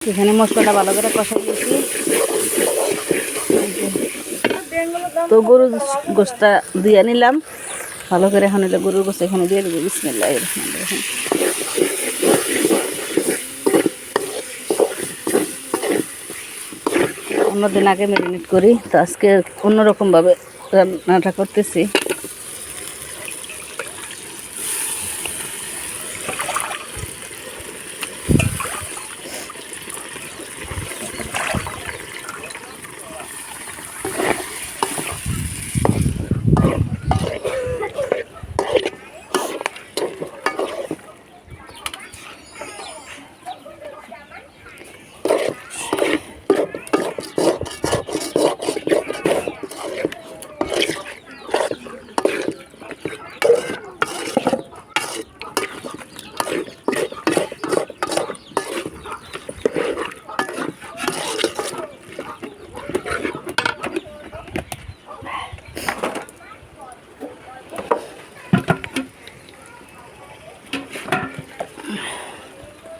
এখানে মশলাটা ভালো করে কষাই দিয়েছি তো গরু গোসটা দিয়ে নিলাম। ভালো করে এখন এটা গরুর গোষ্ঠ এখানে দিয়ে দেবো। বিসমিল্লা রহমান রহিম। অন্যদিন আগে ম্যারিনেট করি। তো আজকে অন্যরকমভাবে রান্নাটা করতেছি।